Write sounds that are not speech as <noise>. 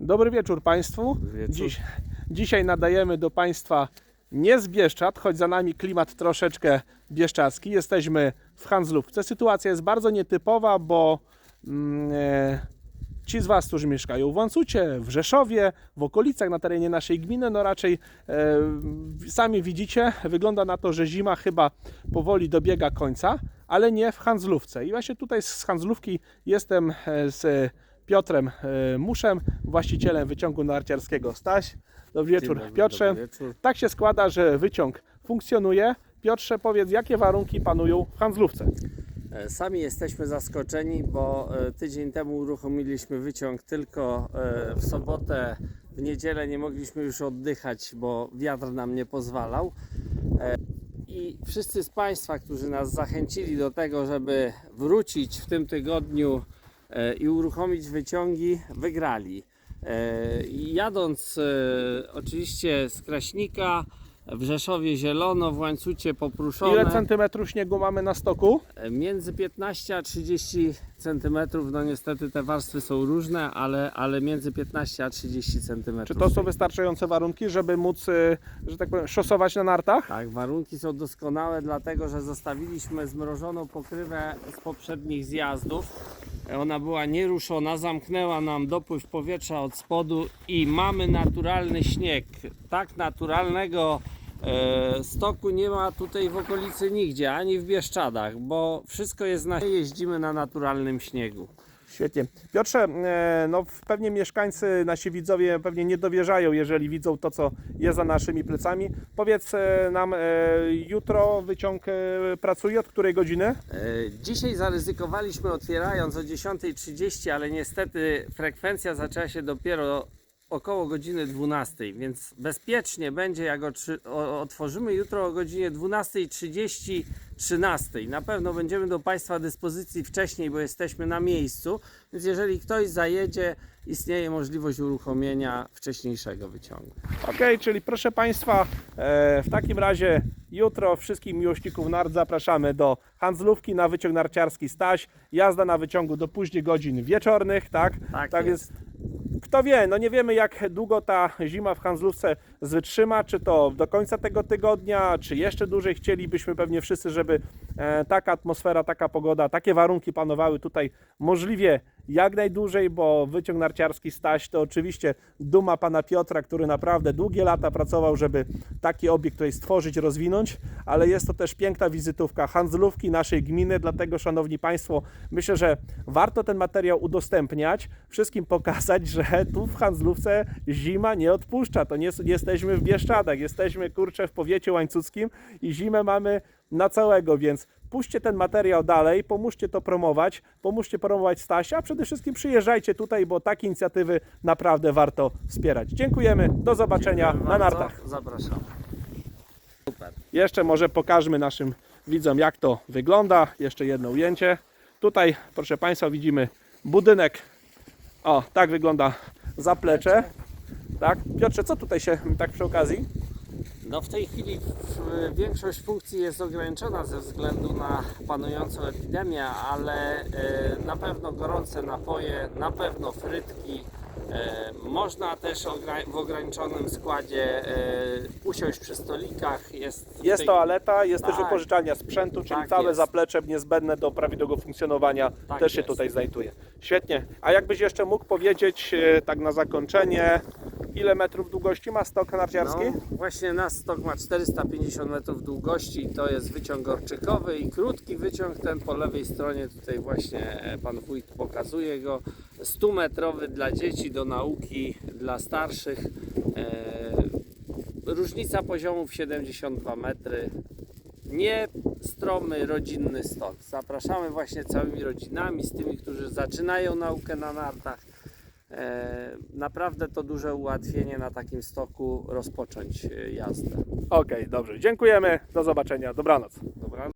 Dobry wieczór Państwu. wieczór. Dziś, dzisiaj nadajemy do Państwa nie z Bieszczad, choć za nami klimat troszeczkę bieszczadzki. Jesteśmy w Hanzlówce. Sytuacja jest bardzo nietypowa, bo mm, e, ci z Was, którzy mieszkają w Łącucie, w Rzeszowie, w okolicach na terenie naszej gminy, no raczej e, sami widzicie, wygląda na to, że zima chyba powoli dobiega końca, ale nie w Hanzlówce. I właśnie tutaj z Hanzlówki jestem e, z Piotrem e, Muszem, właścicielem wyciągu narciarskiego Staś. Dobry wieczór, dobry, Piotrze. dobry wieczór. Tak się składa, że wyciąg funkcjonuje. Piotrze, powiedz, jakie warunki panują w Hanzlówce? E, Sami jesteśmy zaskoczeni, bo e, tydzień temu uruchomiliśmy wyciąg tylko w sobotę, w niedzielę nie mogliśmy już oddychać, bo wiatr nam nie pozwalał. I wszyscy z Państwa, którzy nas zachęcili do tego, żeby wrócić w tym tygodniu i uruchomić wyciągi, wygrali. E, Jadąc e, oczywiście z Kraśnika, w Rzeszowie zielono, w Łańcucie popruszone. Ile centymetrów śniegu mamy na stoku? Między 15 a 30 cm, no niestety te warstwy są różne, ale, ale między 15 a 30 cm. Czy to są wystarczające warunki, żeby móc, że tak powiem, szosować na nartach? Tak, warunki są doskonałe, dlatego że zostawiliśmy zmrożoną pokrywę z poprzednich zjazdów. Ona była nieruszona, zamknęła nam dopływ powietrza od spodu i mamy naturalny śnieg. Tak naturalnego e, stoku nie ma tutaj w okolicy nigdzie, ani w Bieszczadach, bo wszystko jest na jeździmy na naturalnym śniegu. Świetnie. Piotrze, e, no pewnie mieszkańcy, nasi widzowie pewnie nie dowierzają, jeżeli widzą to, co jest za naszymi plecami. Powiedz e, nam, e, jutro wyciąg pracuje od której godziny? Dzisiaj zaryzykowaliśmy otwierając o 10.30, ale niestety frekwencja zaczęła się dopiero około godziny 12, więc bezpiecznie będzie jak otworzymy jutro o godzinie 12.30, 13. Na pewno będziemy do Państwa dyspozycji wcześniej, bo jesteśmy na miejscu, więc jeżeli ktoś zajedzie, istnieje możliwość uruchomienia wcześniejszego wyciągu. Ok, czyli proszę Państwa, e, w takim razie jutro wszystkich miłośników nart zapraszamy do Hanzlówki na wyciąg narciarski Staś. Jazda na wyciągu do późnych godzin wieczornych, tak? Tak jest. Kto wie, no nie wiemy jak długo ta zima w Hanzlówce wytrzyma, czy to do końca tego tygodnia, czy jeszcze dłużej. Chcielibyśmy pewnie wszyscy, żeby e, taka atmosfera, taka pogoda, takie warunki panowały tutaj możliwie jak najdłużej, bo wyciąg narciarski Staś to oczywiście duma pana Piotra, który naprawdę długie lata pracował, żeby taki obiekt tutaj stworzyć, rozwinąć, ale jest to też piękna wizytówka handlówki naszej gminy, dlatego szanowni państwo, myślę, że warto ten materiał udostępniać, wszystkim pokazać, że tu w handlówce zima nie odpuszcza, to nie, nie jesteśmy w Bieszczadach, jesteśmy kurczę w powiecie łańcuckim i zimę mamy na całego, więc puśćcie ten materiał dalej, pomóżcie to promować, pomóżcie promować Stasia, a przede wszystkim przyjeżdżajcie tutaj, bo takie inicjatywy naprawdę warto wspierać. Dziękujemy, do zobaczenia Dziękuję na bardzo. nartach. Zapraszam. Super. Jeszcze może pokażmy naszym widzom, jak to wygląda. Jeszcze jedno ujęcie. Tutaj, proszę Państwa, widzimy budynek. O, tak wygląda zaplecze. Tak. Piotrze, co tutaj się <laughs> tak przy okazji? No w tej chwili większość funkcji jest ograniczona ze względu na panującą epidemię, ale e, na pewno gorące napoje, na pewno frytki. E, można też w ograniczonym składzie e, usiąść przy stolikach. Jest, Jest tej- toaleta, jest też Tak. wypożyczalnia sprzętu, czyli Tak całe jest. zaplecze niezbędne do prawidłowego funkcjonowania Tak też się jest. tutaj znajduje. Świetnie. A jakbyś jeszcze mógł powiedzieć, tak na zakończenie, ile metrów długości ma stok narciarski? No, właśnie nasz stok ma 450 metrów długości, to jest wyciąg orczykowy i krótki wyciąg, ten po lewej stronie, tutaj właśnie e, pan wójt pokazuje go, 100 metrowy dla dzieci do nauki, dla starszych. E, różnica poziomów 72 metry. Nie stromy, rodzinny stok. Zapraszamy właśnie całymi rodzinami, z tymi, którzy zaczynają naukę na nartach. E, Naprawdę to duże ułatwienie na takim stoku rozpocząć e, jazdę. Okej, dobrze. Dziękujemy. Do zobaczenia. Dobranoc. Dobra?